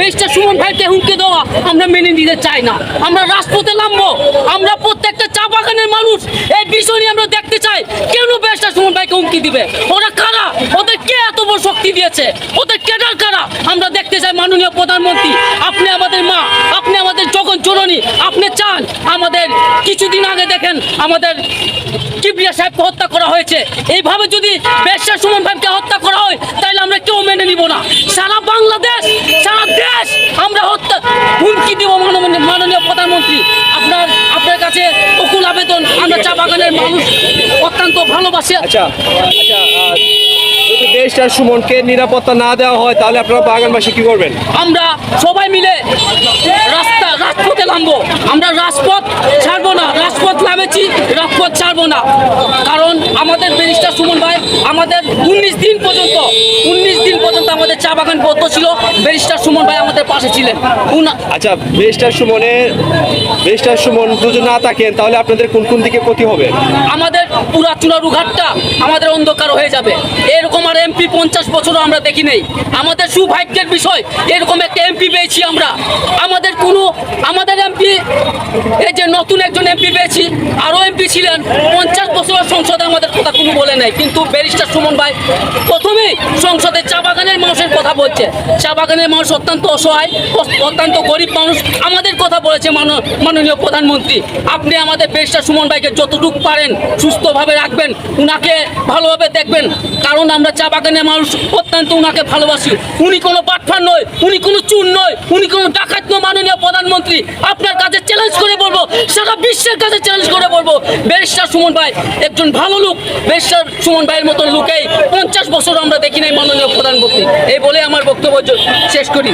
বেশটা সুমন ভাইকে হুমকে দেওয়া আমরা মেনে নিতে চাই না। আমরা রাজপথে নামবো। আমরা প্রত্যেকটা চা বাগানের মানুষ এই বিষয় নিয়ে আমরা দেখতে চাই। কেন বেশটা সুমন ভাইকে হুমকি দিবে? ওরা কারা? ওদের কে এত বড় শক্তি দিয়েছে? ওদের কেডার কারা? আমরা দেখতে চাই মাননীয় প্রধানমন্ত্রী। আপনি আমাদের মা, আপনি আমাদের জগন জননী, আপনি চান আমাদের কিছুদিন আগে দেখেন আমাদের কিবরিয়া সাহেবকে হত্যা করা হয়েছে। এইভাবে যদি বেশা সুমন ভাইকে প্রধানমন্ত্রী আপনার আপনার কাছে অকুল আবেদন আমরা চা বাগানের মানুষ অত্যন্ত ভালোবাসে। আচ্ছা আচ্ছা যদি দেশটার সুমনকে নিরাপত্তা না দেওয়া হয় তাহলে আপনারা বাগানবাসী কি করবেন? আমরা সবাই মিলে রাস্তা রাজপথে নামবো। আমরা রাজপথ ছাড়বো না রাজপথ নামেছি রাজপথ ছাড়বো না। কারণ আমাদের ব্যারিস্টার সুমন ভাই আমাদের উনিশ দিন পর্যন্ত পর্যন্ত আমাদের চা বাগান বদ্ধ ছিল। ব্যারিস্টার সুমন ভাই আমাদের পাশে ছিলেন। আচ্ছা ব্যারিস্টার সুমনের ব্যারিস্টার সুমন যদি না থাকেন তাহলে আপনাদের কোন কোন দিকে ক্ষতি হবে? আমাদের পুরা চুরারু ঘাটটা আমাদের অন্ধকার হয়ে যাবে। এরকম আর এমপি পঞ্চাশ বছরও আমরা দেখি নেই। আমাদের সুভাগ্যের বিষয় এরকম একটা এমপি পেয়েছি আমরা। আমাদের কোনো, আমাদের এমপি এই যে নতুন একজন এমপি পেয়েছি, আরও এমপি ছিলেন, পঞ্চাশ বছরের সংসদে আমাদের কথা কোনো বলে নাই। কিন্তু ব্যারিস্টার সুমন ভাই প্রথমেই সংসদে চা বাগানের মানুষের কথা বলছে। চা বাগানের মানুষ অত্যন্ত অসহায়, অত্যন্ত গরিব মানুষ। আমাদের কথা বলেছে মানো- মাননীয় প্রধানমন্ত্রী। আপনি আমাদের ব্যারিস্টার সুমন ভাইকে যতটুকু পারেন সুস্থভাবে রাখবেন, উনাকে ভালোভাবে দেখবেন। কারণ আমরা চা বাগানের মানুষ অত্যন্ত উনাকে ভালোবাসি। উনি কোনো বাটফার নয়, উনি কোনো চুন নয়, উনি কোনো ডাকাত নয়, মাননীয় প্রধানমন্ত্রী। আপনার কাছে চ্যালেঞ্জ করে বলব, সারা বিশ্বের কাছে চ্যালেঞ্জ করে বলব। ব্যারিস্টার সুমন ভাই একজন ভালো লোক, ব্যারিস্টার সুমন ভাইয়ের মতন লোকেই পঞ্চাশ বছর আমরা দেখি নাই মাননীয় প্রধানমন্ত্রী। এই বলে আমার বক্তব্য শেষ করি।